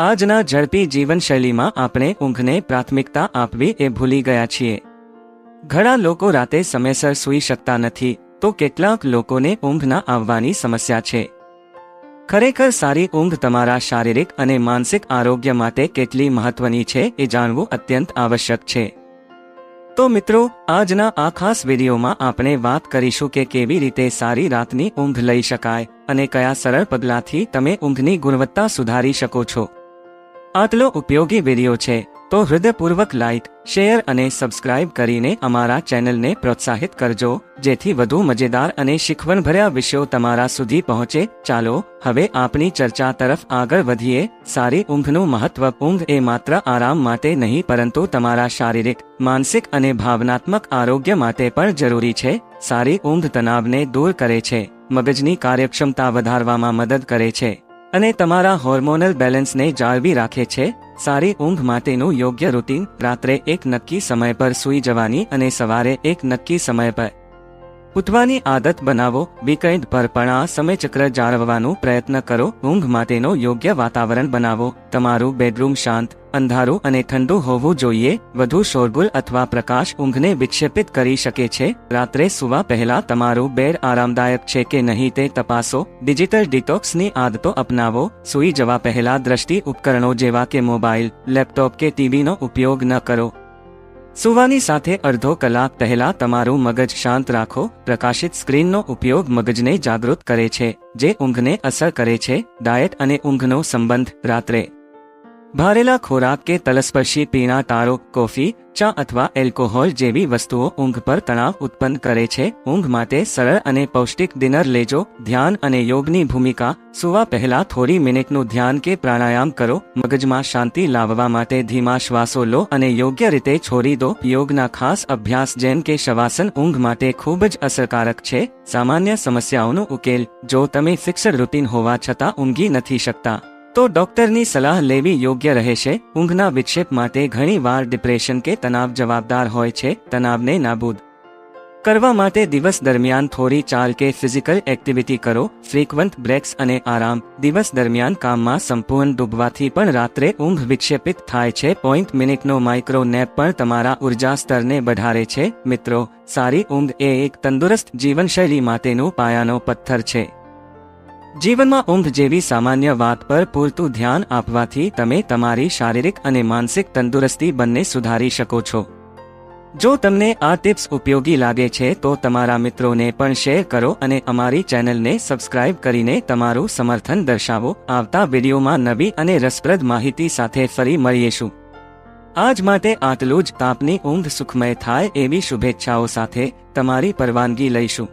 આજના ઝડપી જીવનશૈલીમાં આપણે ઊંઘને પ્રાથમિકતા આપવી એ ભૂલી ગયા છીએ. ઘણા લોકો રાતે સમયસર સૂઈ શકતા નથી, તો કેટલાક લોકોને ઊંઘ ના આવવાની સમસ્યા છે. ખરેખર સારી ઊંઘ તમારા શારીરિક અને માનસિક આરોગ્ય માટે કેટલી મહત્વની છે એ જાણવું અત્યંત આવશ્યક છે. તો મિત્રો, આજના આ ખાસ વિડીયોમાં આપણે વાત કરીશું કે કેવી રીતે સારી રાતની ઊંઘ લઈ શકાય અને કયા સરળ પગલાંથી તમે ઊંઘની ગુણવત્તા સુધારી શકો છો. આટલો ઉપયોગી વીડિયો છે, તો હૃદયપૂર્વક લાઇક શેર અને સબસ્ક્રાઇબ કરીને અમારા ચેનલને પ્રોત્સાહિત કરજો, જેથી વધુ મજેદાર અને શીખવણભર્યા વિષયો તમારા સુધી પહોંચે. ચાલો, હવે આપણી ચર્ચા તરફ આગળ વધીએ. સારી ઊંઘનું મહત્વ ઊંઘ એ માત્ર આરામ માટે નહીં, પરંતુ તમારા શારીરિક, માનસિક અને ભાવનાત્મક આરોગ્ય માટે પણ જરૂરી છે. સારી ઊંઘ તણાવને દૂર કરે છે, મગજની કાર્યક્ષમતા વધારવામાં મદદ કરે છે. અને તમારા હોર્મોનલ બેલેન્સને જાળવી રાખે છે. સારી ઊંઘ માટેનું યોગ્ય રૂટીન રાત્રે એક નક્કી સમય પર સૂઈ જવાની અને સવારે એક નક્કી સમય પર ઉઠવાની આદત બનાવો. વીકેન્ડ પર પણ આ સમયચક્ર જાળવવાનો પ્રયત્ન કરો. ઊંઘ માટેનો યોગ્ય વાતાવરણ બનાવો. તમારું બેડરૂમ શાંત, અંધારું અને ઠંડુ હોવું જોઈએ. વધુ શોરગુલ અથવા પ્રકાશ ઊંઘને વિક્ષેપિત કરી શકે છે. રાત્રે સુવા પહેલા તમારું બેડ આરામદાયક છે કે નહીં તે તપાસો. ડિજિટલ ડિટોક્સની આદતો અપનાવો. સૂઈ જવા પહેલા દ્રષ્ટિ ઉપકરણો જેવા કે મોબાઈલ, લેપટોપ કે ટીવીનો ઉપયોગ ન કરો. સુવાની સાથે અડધો કલાક પહેલા તમારું મગજ શાંત રાખો. પ્રકાશિત સ્ક્રીનનો ઉપયોગ મગજને જાગૃત કરે છે, જે ઊંઘને અસર કરે છે. ડાયટ અને ઊંઘનો સંબંધ રાત્રે ભારેલા ખોરાક કે તલસ્પર્શી પીણા તારો, કોફી, ચા અથવા એલ્કોહોલ જેવી વસ્તુઓ ઊંઘ પર તણાવ ઉત્પન્ન કરે છે. ઊંઘ માટે સરળ અને પૌષ્ટિક ડિનર લેજો. ધ્યાન અને યોગની ભૂમિકા. સુવા પહેલા થોડી મિનિટનું ધ્યાન કે પ્રાણાયામ કરો. મગજમાં શાંતિ લાવવા માટે ધીમા શ્વાસો લો અને યોગ્ય રીતે છોડી દો. યોગના ખાસ અભ્યાસ જેમ કે શવાસન ઊંઘ માટે ખૂબ જ અસરકારક છે. સામાન્ય સમસ્યાઓનો ઉકેલ. જો તમે ફિક્સડ રૂટીન હોવા છતાં ઊંઘી નથી શકતા. તો ડોક્ટરની સલાહ લેવી યોગ્ય રહેશે ઊંઘના વિક્ષેપ માટે ઘણીવાર ડિપ્રેશન કે તણાવ જવાબદાર હોય છે. તણાવને નાબૂદ કરવા માટે દિવસ દરમિયાન થોડી ચાલ કે ફિઝિકલ એક્ટિવિટી કરો. ફ્રીક્વન્ટ બ્રેક્સ અને આરામ દિવસ દરમિયાન કામમાં સંપૂર્ણ ડૂબવાથી પણ રાત્રે ઊંઘ વિક્ષેપિત થાય છે. પોઈન્ટ મિનિટનો માઇક્રો નેપ પણ તમારા ઊર્જા સ્તરને વધારે છે. મિત્રો, સારી ઊંઘ એ એક તંદુરસ્ત જીવનશૈલી માટેનું પાયાનો પથ્થર છે. જીવનમાં ઊંઘ જેવી સામાન્ય વાત પર પૂરતું ધ્યાન આપવાથી તમે તમારી શારીરિક અને માનસિક તંદુરસ્તી બંને સુધારી શકો છો. જો તમને આ ટિપ્સ ઉપયોગી લાગે છે તો તમારા મિત્રોને પણ શેર કરો અને અમારી ચેનલને સબસ્ક્રાઇબ કરીને તમારું સમર્થન દર્શાવો. આવતા વિડીયોમાં નવી અને રસપ્રદ માહિતી સાથે ફરી મળીશું. આજ માટે આટલું જ. તાપની ઊંઘ સુખમય થાય એવી શુભેચ્છાઓ સાથે તમારી પરવાનગી લઈશું.